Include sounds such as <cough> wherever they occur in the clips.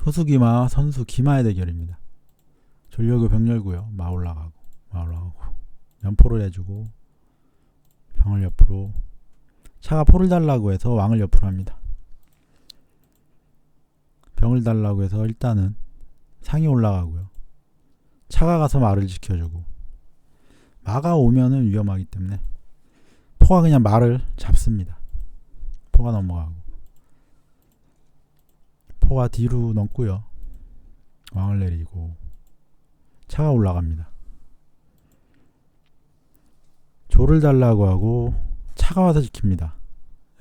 후수기마 선수 기마의 대결입니다. 전력을 병렬고요. 마 올라가고 마 올라가고 연포를 해주고 병을 옆으로 차가 포를 달라고 해서 왕을 옆으로 합니다. 병을 달라고 해서 일단은 상이 올라가고요. 차가 가서 말을 지켜주고 마가 오면은 위험하기 때문에 포가 그냥 말을 잡습니다. 포가 넘어가고 포가 뒤로 넘고요. 왕을 내리고 차가 올라갑니다. 조를 달라고 하고 차가 와서 지킵니다.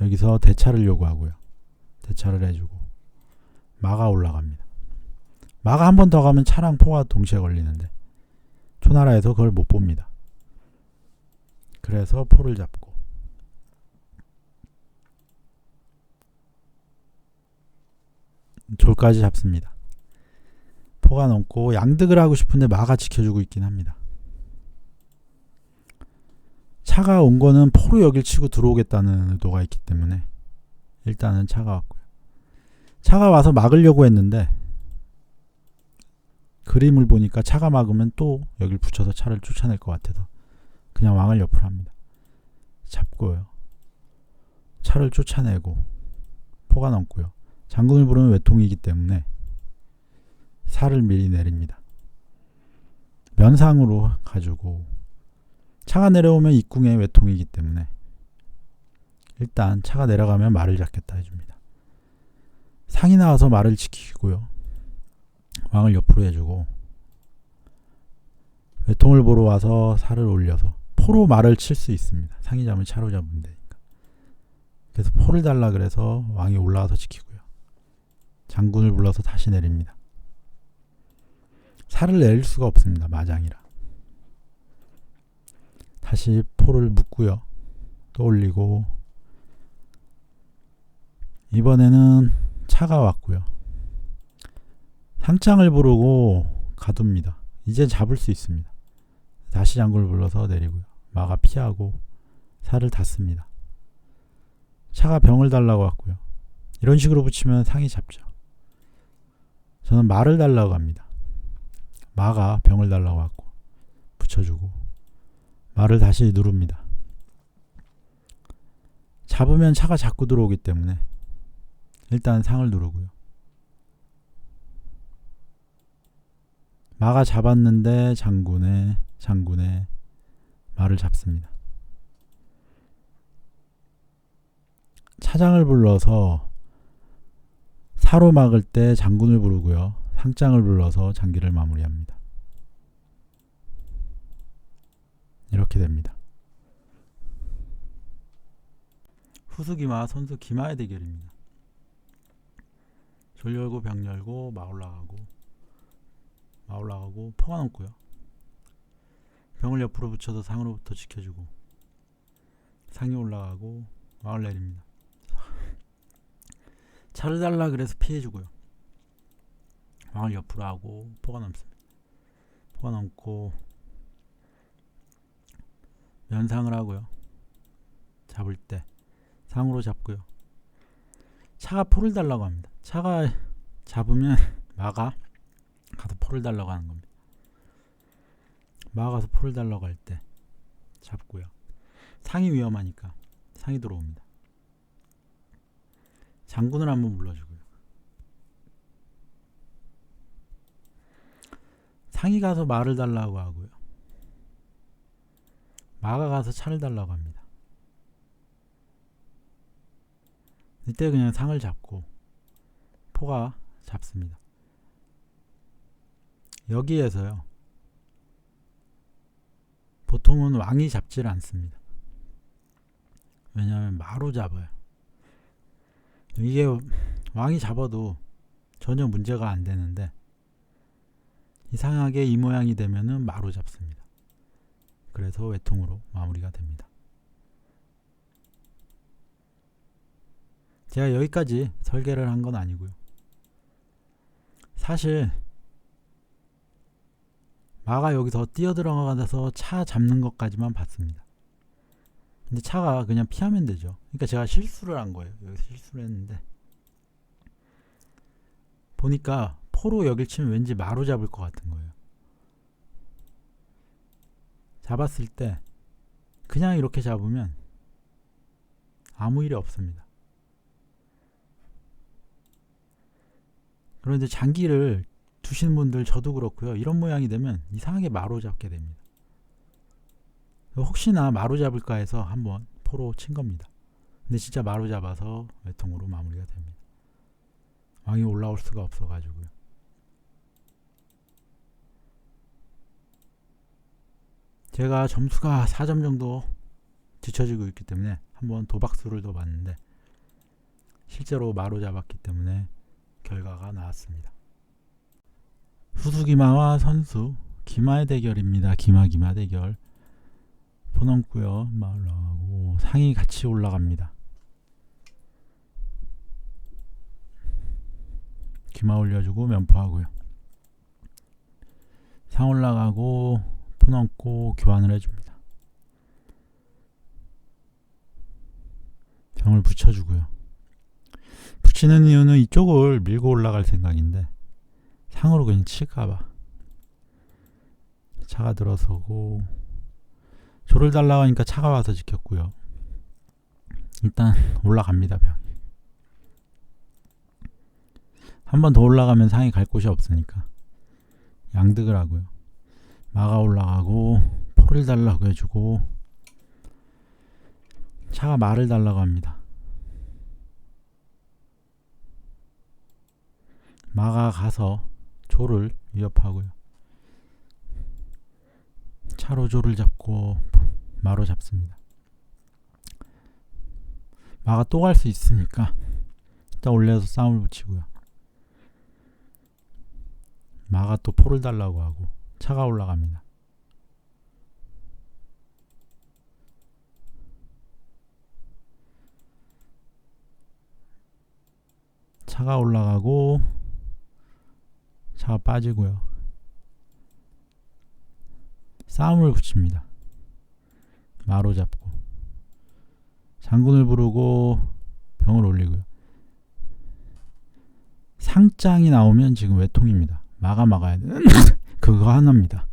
여기서 대차를 요구하고요. 대차를 해주고 마가 올라갑니다. 마가 한 번 더 가면 차랑 포가 동시에 걸리는데 초나라에서 그걸 못 봅니다. 그래서 포를 잡고 졸까지 잡습니다. 포가 넘고 양득을 하고 싶은데 마가 지켜주고 있긴 합니다. 차가 온 거는 포로 여길 치고 들어오겠다는 의도가 있기 때문에 일단은 차가 왔고요. 차가 와서 막으려고 했는데 그림을 보니까 차가 막으면 또 여길 붙여서 차를 쫓아낼 것 같아서 그냥 왕을 옆으로 합니다. 잡고요. 차를 쫓아내고 포가 넘고요. 장군을 부르면 외통이기 때문에 살을 미리 내립니다. 면상으로 가지고 차가 내려오면 입궁의 외통이기 때문에 일단 차가 내려가면 말을 잡겠다 해줍니다. 상이 나와서 말을 지키고요. 왕을 옆으로 해주고 외통을 보러 와서 살을 올려서 포로 말을 칠 수 있습니다. 상이 잡으면 차로 잡으면 되니까. 그래서 포를 달라 그래서 왕이 올라와서 지키고요. 장군을 불러서 다시 내립니다. 살을 내릴 수가 없습니다. 마장이라. 다시 포를 묶고요. 또 올리고 이번에는 차가 왔고요. 상장을 부르고 가둡니다. 이제 잡을 수 있습니다. 다시 장군을 불러서 내리고요. 마가 피하고 살을 닫습니다. 차가 병을 달라고 왔고요. 이런 식으로 붙이면 상이 잡죠. 저는 말을 달라고 합니다. 마가 병을 달라고 하고 붙여주고 말을 다시 누릅니다. 잡으면 차가 자꾸 들어오기 때문에 일단 상을 누르고요. 마가 잡았는데 장군의 장군의 말을 잡습니다. 차장을 불러서 사로 막을 때 장군을 부르고요. 상장을 불러서 장기를 마무리합니다. 이렇게 됩니다. 후수기마 선수 기마의 대결입니다. 졸 열고 병 열고 마 올라가고 마 올라가고 포가 넘고요. 병을 옆으로 붙여서 상으로부터 지켜주고 상이 올라가고 마을 내립니다. 차를 달라 그래서 피해주고요. 왕을 옆으로 하고 포가 넘습니다. 포가 넘고 면상을 하고요. 잡을 때 상으로 잡고요. 차가 포를 달라고 합니다. 차가 잡으면 <laughs> 마가 가서 포를 달라고 하는 겁니다. 가서 포를 달라고 할 때 잡고요. 상이 위험하니까 상이 들어옵니다. 장군을 한번 불러주고요. 상이 가서 말을 달라고 하고요. 마가 가서 차를 달라고 합니다. 이때 그냥 상을 잡고 포가 잡습니다. 여기에서요. 보통은 왕이 잡질 않습니다. 왜냐하면 마로 잡아요. 이게 왕이 잡아도 전혀 문제가 안 되는데 이상하게 이 모양이 되면은 마로 잡습니다. 그래서 외통으로 마무리가 됩니다. 제가 여기까지 설계를 한 건 아니고요. 사실 마가 여기서 뛰어 들어가서 차 잡는 것까지만 봤습니다. 근데 차가 그냥 피하면 되죠. 그러니까 제가 실수를 한 거예요. 여기서 실수를 했는데 보니까 포로 여길 치면 왠지 마로 잡을 것 같은 거예요. 잡았을 때 그냥 이렇게 잡으면 아무 일이 없습니다. 그런데 장기를 두신 분들 저도 그렇고요. 이런 모양이 되면 이상하게 마로 잡게 됩니다. 혹시나 마로 잡을까 해서 한번 포로 친 겁니다. 근데 진짜 마로 잡아서 외통으로 마무리가 됩니다. 왕이 올라올 수가 없어 가지고요. 제가 점수가 4점 정도 뒤처지고 있기 때문에 한번 도박수를 더 봤는데 실제로 마로 잡았기 때문에 결과가 나왔습니다. 후수기마와 선수 기마의 대결입니다. 기마 기마 대결. 포 넘고요. 말라고 상이 같이 올라갑니다. 기마 올려주고 면포하고요. 상 올라가고 포 넘고 교환을 해줍니다. 병을 붙여주고요. 붙이는 이유는 이쪽을 밀고 올라갈 생각인데 상으로 그냥 칠까봐 차가 들어서고 조를 달라고 하니까 차가 와서 지켰고요. 일단 올라갑니다 병. 한번 더 올라가면 상이 갈 곳이 없으니까 양득을 하고요. 마가 올라가고 포를 달라고 해주고 차가 말을 달라고 합니다. 마가 가서 조를 위협하고요. 차로 조를 잡고 마로 잡습니다. 마가 또 갈 수 있으니까 일단 올려서 싸움을 붙이고요. 마가 또 포를 달라고 하고 차가 올라갑니다. 차가 올라가고 차가 빠지고요. 싸움을 붙입니다. 마로 잡고 장군을 부르고 병을 올리고요. 상장이 나오면 지금 외통입니다. 막아 막아야 돼. <laughs> 그거 하나입니다.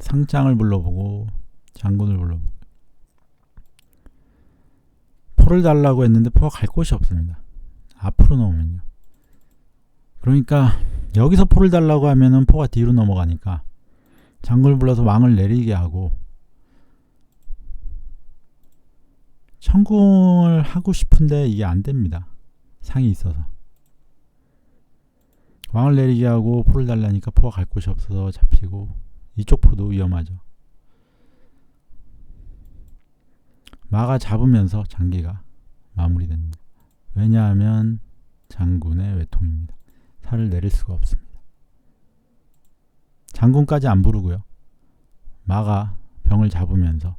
상장을 불러보고 장군을 불러보고 포를 달라고 했는데 포가 갈 곳이 없습니다. 앞으로 놓으면요. 그러니까 여기서 포를 달라고 하면은 포가 뒤로 넘어가니까 장군을 불러서 왕을 내리게 하고 천궁을 하고 싶은데 이게 안 됩니다. 상이 있어서. 왕을 내리게 하고 포를 달라니까 포가 갈 곳이 없어서 잡히고 이쪽 포도 위험하죠. 마가 잡으면서 장기가 마무리됩니다. 왜냐하면 장군의 외통입니다. 살을 내릴 수가 없습니다. 장군까지 안 부르고요. 마가 병을 잡으면서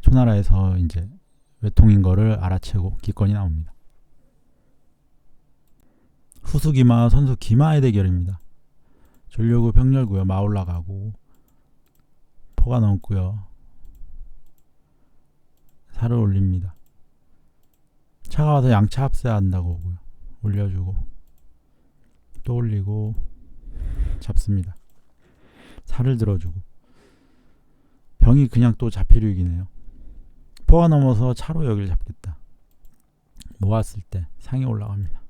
초나라에서 이제 외통인 거를 알아채고 기권이 나옵니다. 후수 기마 선수 기마의 대결입니다. 졸려고 병렬고요. 마 올라가고 포가 넘고요. 살을 올립니다. 차가 와서 양차 합세한다고 오고요. 올려주고 또 올리고 잡습니다. 살을 들어주고 병이 그냥 또 잡히려긴 해요. 포가 넘어서 차로 여기를 잡겠다. 모았을 때 상이 올라갑니다.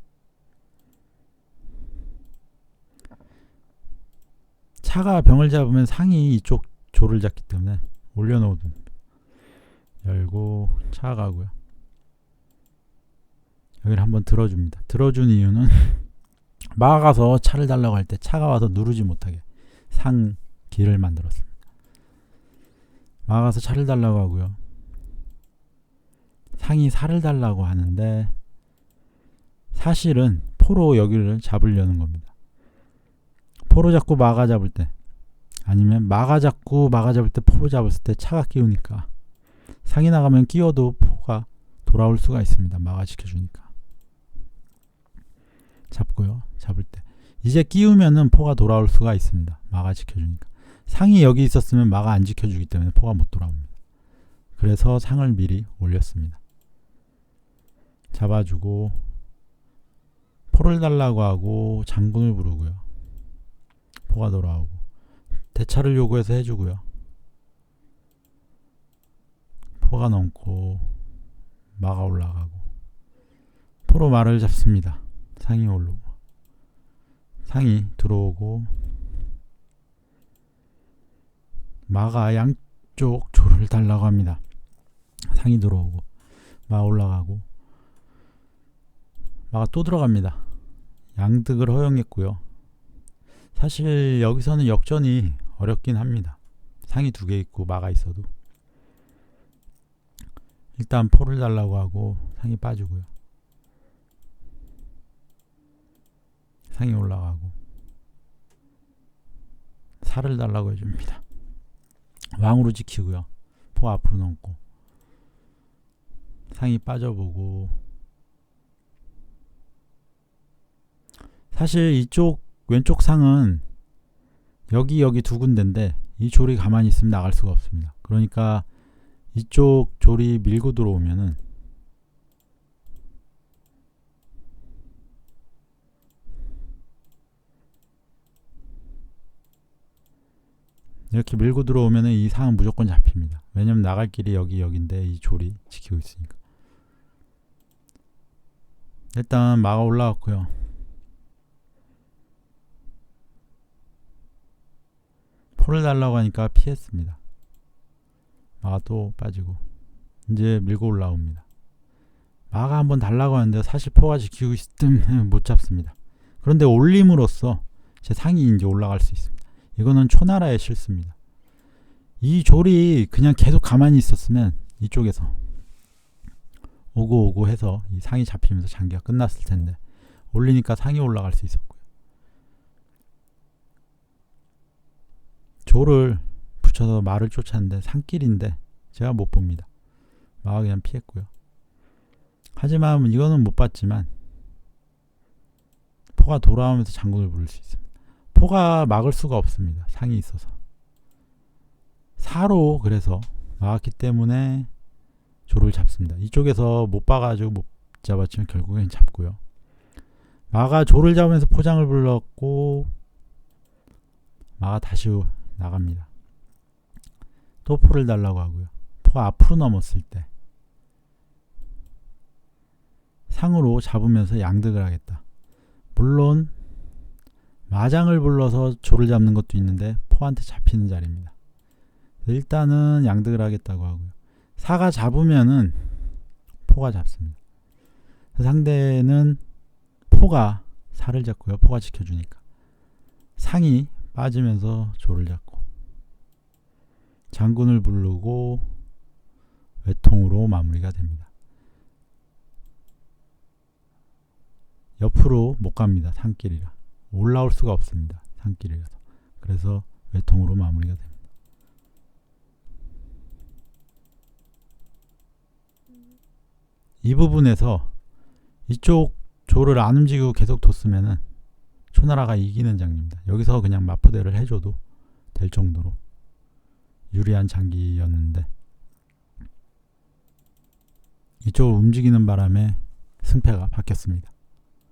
차가 병을 잡으면 상이 이쪽 조를 잡기 때문에 올려놓습니다. 열고 차 가고요. 여기를 한번 들어줍니다. 들어준 이유는 막아서 차를 달라고 할 때 차가 와서 누르지 못하게 상 길을 만들었습니다. 막아서 차를 달라고 하고요. 상이 살을 달라고 하는데 사실은 포로 여기를 잡으려는 겁니다. 포로 잡고 막아 잡을 때 아니면 막아 잡고 막아 잡을 때 포로 잡았을 때 차가 끼우니까 상이 나가면 끼워도 포가 돌아올 수가 있습니다. 막아 지켜주니까. 잡고요. 잡을 때. 이제 끼우면은 포가 돌아올 수가 있습니다. 막아 지켜주니까. 상이 여기 있었으면 막아 안 지켜주기 때문에 포가 못 돌아옵니다. 그래서 상을 미리 올렸습니다. 잡아주고 포를 달라고 하고 장군을 부르고요. 포가 돌아오고 대차를 요구해서 해주고요. 포가 넘고 마가 올라가고 포로 말을 잡습니다. 상이 오르고 상이 들어오고 마가 양쪽 조를 달라고 합니다. 상이 들어오고 마 올라가고 마가 또 들어갑니다. 양득을 허용했고요. 사실 여기서는 역전이 어렵긴 합니다. 상이 두 개 있고 마가 있어도 일단 포를 달라고 하고 상이 빠지고요. 상이 올라가고 살을 달라고 해줍니다. 왕으로 지키고요. 포 앞으로 넘고 상이 빠져보고 사실 이쪽 왼쪽 상은 여기 여기 두 군데인데 이 조리 가만히 있으면 나갈 수가 없습니다. 그러니까 이쪽 조리 밀고 들어오면은 이렇게 밀고 들어오면은 이 상은 무조건 잡힙니다. 왜냐면 나갈 길이 여기 여기인데 이 조리 지키고 있으니까. 일단 마가 올라왔고요. 포를 달라고 하니까 피했습니다. 마가 또 빠지고 이제 밀고 올라옵니다. 마가 한번 달라고 하는데 사실 포가 지키고 있기 때문에 <laughs> 못 잡습니다. 그런데 올림으로써 제 상이 이제 올라갈 수 있습니다. 이거는 초나라의 실수입니다. 이 졸이 그냥 계속 가만히 있었으면 이쪽에서 오고 오고 해서 이 상이 잡히면서 장기가 끝났을 텐데 올리니까 상이 올라갈 수 있었고요. 조를 붙여서 말을 쫓았는데 산길인데 제가 못 봅니다. 마가 그냥 피했고요. 하지만 이거는 못 봤지만 포가 돌아오면서 장군을 부를 수 있습니다. 포가 막을 수가 없습니다. 상이 있어서. 사로 그래서 막았기 때문에 조를 잡습니다. 이쪽에서 못 봐가지고 못 잡았지만 결국엔 잡고요. 마가 조를 잡으면서 포장을 불렀고 마가 다시 나갑니다. 또 포를 달라고 하고요. 포가 앞으로 넘었을 때 상으로 잡으면서 양득을 하겠다. 물론 마장을 불러서 조를 잡는 것도 있는데 포한테 잡히는 자리입니다. 일단은 양득을 하겠다고 하고요. 사가 잡으면은 포가 잡습니다. 상대는 포가 살을 잡고요. 포가 지켜주니까 상이 빠지면서 조를 잡고 장군을 부르고 외통으로 마무리가 됩니다. 옆으로 못 갑니다. 산길이라. 올라올 수가 없습니다. 산길이라서. 그래서 외통으로 마무리가 됩니다. 이 부분에서 이쪽 조를 안 움직이고 계속 뒀으면은 초나라가 이기는 장입니다. 여기서 그냥 마포대를 해줘도 될 정도로 유리한 장기였는데 이쪽을 움직이는 바람에 승패가 바뀌었습니다.